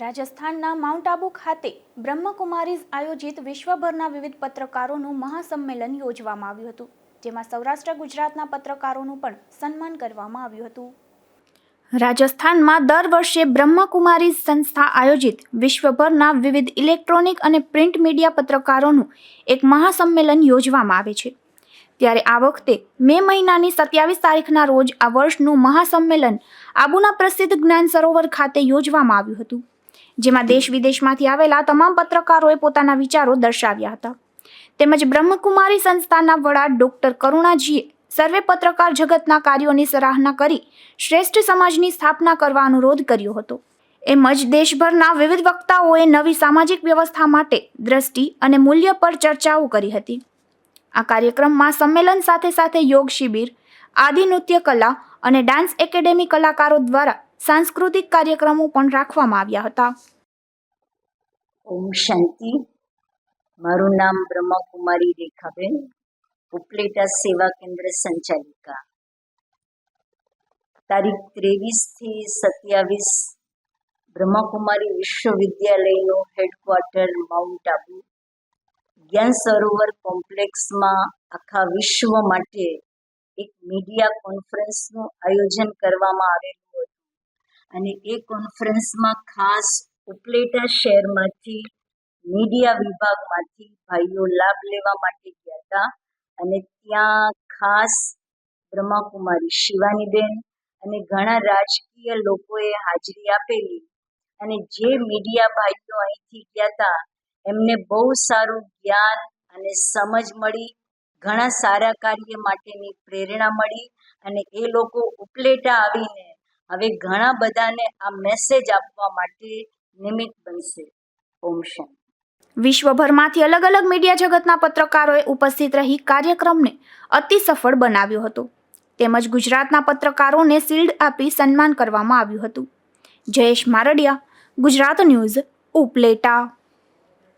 રાજસ્થાનના માઉન્ટ આબુ ખાતે બ્રહ્મકુમારીઝ આયોજિત વિશ્વભરના વિવિધ પત્રકારોનું મહાસંમેલન યોજવામાં આવ્યું હતું, જેમાં સૌરાષ્ટ્ર ગુજરાતના પત્રકારોનું પણ સન્માન કરવામાં આવ્યું હતું. રાજસ્થાનમાં દર વર્ષે બ્રહ્મકુમારીઝ સંસ્થા આયોજિત વિશ્વભરના વિવિધ ઇલેક્ટ્રોનિક અને પ્રિન્ટ મીડિયા પત્રકારોનું એક મહાસંમેલન યોજવામાં આવે છે. ત્યારે આ વખતે મે મહિનાની સત્યાવીસ તારીખના રોજ આ વર્ષનું મહાસંમેલન આબુના પ્રસિદ્ધ જ્ઞાન સરોવર ખાતે યોજવામાં આવ્યું હતું. જેમાં દેશ વિદેશમાંથી આવેલા તમામ પત્રકારોએ પોતાના વિચારો દર્શાવ્યા હતા. તેમજ બ્રહ્મકુમારી સંસ્થાના વડા ડૉક્ટર કરુણાજીએ સર્વે પત્રકાર જગતના કાર્યોની સરાહના કરી શ્રેષ્ઠ સમાજની સ્થાપના કરવા અનુરોધ કર્યો હતો. એમ જ દેશભરના વિવિધ વક્તાઓએ નવી સામાજિક વ્યવસ્થા માટે દ્રષ્ટિ અને મૂલ્ય પર ચર્ચાઓ કરી હતી. આ કાર્યક્રમમાં સંમેલન સાથે સાથે યોગ શિબિર, આદિ નૃત્ય કલા અને ડાન્સ એકેડેમી કલાકારો દ્વારા સાંસ્કૃતિક કાર્યક્રમો પણ રાખવામાં આવ્યા હતા. ઓમ શાંતિ. મારું નામ બ્રહ્મકુમારી રેખાબેન, ઉપલેટા સેવા કેન્દ્ર સંચાલિકા. તારીખ ત્રેવીસથી સત્યાવીસ, બ્રહ્મકુમારી વિશ્વવિદ્યાલયનું હેડક્વાર્ટર માઉન્ટ આબુ. જ્ઞાન સરોવર કોમ્પ્લેક્સમાં આખા વિશ્વ માટે એક મીડિયા કોન્ફરન્સનું આયોજન કરવામાં આવેલું હતું. અને એ કોન્ફરન્સમાં ખાસ ઉપલેટા શહેરમાંથી મીડિયા વિભાગમાંથી ભાઈઓ લાભ લેવા માટે ગયા હતા. અને ત્યાં ખાસ બ્રહ્માકુમારી શિવાનીબેન અને ઘણા રાજકીય લોકોએ હાજરી આપેલી. અને જે મીડિયા ભાઈઓ અહીંથી ગયા હતા, એમને બહુ સારું જ્ઞાન અને સમજ મળી ઘણા સારા કાર્ય માટેની પ્રેરણા મળી અને એ લોકો ઉપલેટા આવીને હવે ઘણા બધાને આ મેસેજ આપવા માટે નિમિત્ત બનશે. ઓમ શાંતિ વિશ્વભરમાંથી અલગ અલગ મીડિયા જગતના પત્રકારોએ ઉપસ્થિત રહી કાર્યક્રમને અતિ સફળ બનાવ્યો હતો. તેમજ ગુજરાતના પત્રકારોને શિલ્ડ આપી સન્માન કરવામાં આવ્યું હતું. જયેશ મારડિયા, ગુજરાત ન્યૂઝ, ઉપલેટા.